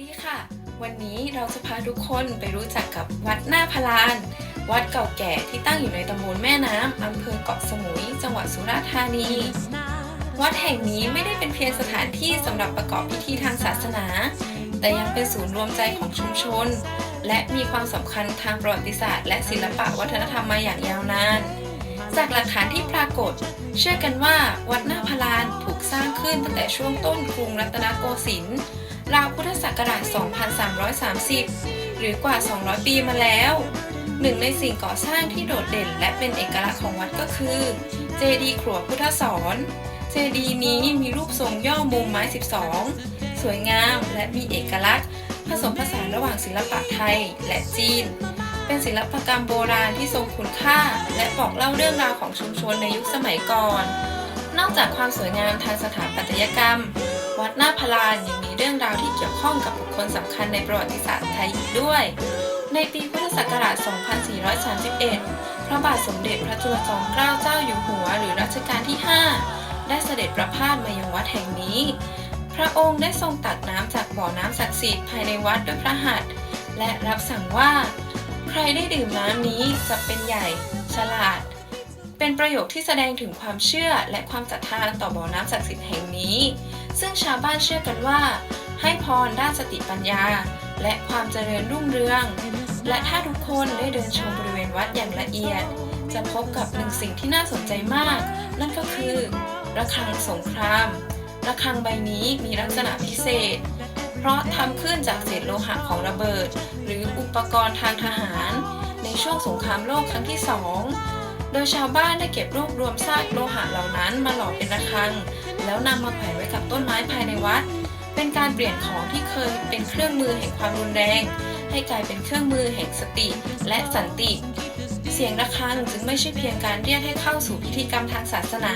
ดีค่ะ วันนี้เราจะพาทุกคนไปรู้จักกับวัดหน้าพลาน วัดเก่าแก่ที่ตั้งอยู่ในตำบลแม่น้ำอำเภอเกาะสมุย จังหวัดสุราษฎร์ธานี วัดแห่งนี้ไม่ได้เป็นเพียงสถานที่สำหรับประกอบพิธีทางศาสนา แต่ยังเป็นศูนย์รวมใจของชุมชน และมีความสำคัญทางประวัติศาสตร์ และศิลปะวัฒนธรรมมาอย่างยาวนาน จากหลักฐานที่ปรากฏ เชื่อกันว่าวัดหน้าพลานถูกสร้างขึ้นตั้งแต่ช่วงต้นกรุงรัตนโกสินทร์ ราวพุทธศักราช 2330 หรือกว่า 200 ปีมาแล้ว หนึ่งในสิ่งก่อสร้างที่โดดเด่นและเป็นเอกลักษณ์ของวัดก็คือ เจดีย์ขรัวพุทธสอนเจดีย์นี้มีรูปทรงย่อมุมไม้ 12 สวยงามและมีเอกลักษณ์ ผสมผสานระหว่างศิลปะไทยและจีน เป็นศิลปกรรมโบราณที่ทรงคุณค่า และบอกเล่าเรื่องราวของชุมชนในยุคสมัยก่อน นอกจากความสวยงามทางสถาปัตยกรรม วัดหน้าพลานยังมีเรื่องราวที่เกี่ยว ข้องกับบุคคลสำคัญในประวัติศาสตร์ไทยอีกด้วย ในปีพุทธศักราช 2431 พระบาทสมเด็จพระจุลจอมเกล้าเจ้าอยู่หัว หรือรัชกาลที่ 5 ได้เสด็จประพาสมายังวัดแห่งนี้ พระองค์ได้ทรงตักน้ำจากบ่อน้ำศักดิ์สิทธิ์ภายในวัดด้วยพระหัตถ์และรับสั่งว่า ใครได้ดื่มน้ำนี้จะเป็นใหญ่ฉลาด เป็นประโยคที่แสดงถึงความเชื่อและความศรัทธาต่อบ่อน้ำศักดิ์สิทธิ์แห่งนี้ ซึ่งชาวบ้านเชื่อกันว่า พรด้านสติปัญญา และความเจริญรุ่งเรือง และถ้าทุกคนได้เดินชมบริเวณวัดอย่างละเอียด จะพบกับหนึ่งสิ่งที่น่าสนใจมาก นั่นก็คือระฆังสงคราม ระฆังใบนี้มีลักษณะพิเศษ เพราะทำขึ้นจากเศษโลหะของระเบิด หรืออุปกรณ์ทางทหาร ในช่วงสงครามโลกครั้งที่สองโดยชาวบ้านได้เก็บรวบรวมซากโลหะเหล่านั้นมาหล่อเป็นระฆัง แล้วนำมาแขวนไว้กับต้นไม้ภายในวัด เป็นการเปลี่ยนของที่เคยเป็นเครื่องมือแห่งความรุนแรง ให้กลายเป็นเครื่องมือแห่งสติและสันติ เสียงระฆังจึงไม่ใช่เพียงการเรียกให้เข้าสู่พิธีกรรมทางศาสนา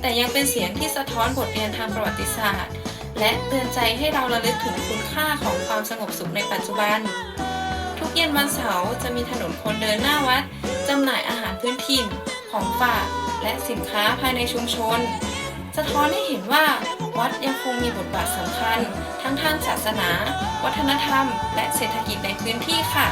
แต่ยังเป็นเสียงที่สะท้อนบทเรียนทางประวัติศาสตร์ และเตือนใจให้เราระลึกถึงคุณค่าของความสงบสุขในปัจจุบัน ทุกเย็นวันเสาร์จะมีถนนคนเดินหน้าวัดจำหน่ายอาหารพื้นถิ่นของฝากและสินค้าภายในชุมชน สะท้อนให้เห็นว่าวัดยังคงมีบทบาทสำคัญ ทั้งทางศาสนา วัฒนธรรม และเศรษฐกิจในพื้นที่ค่ะ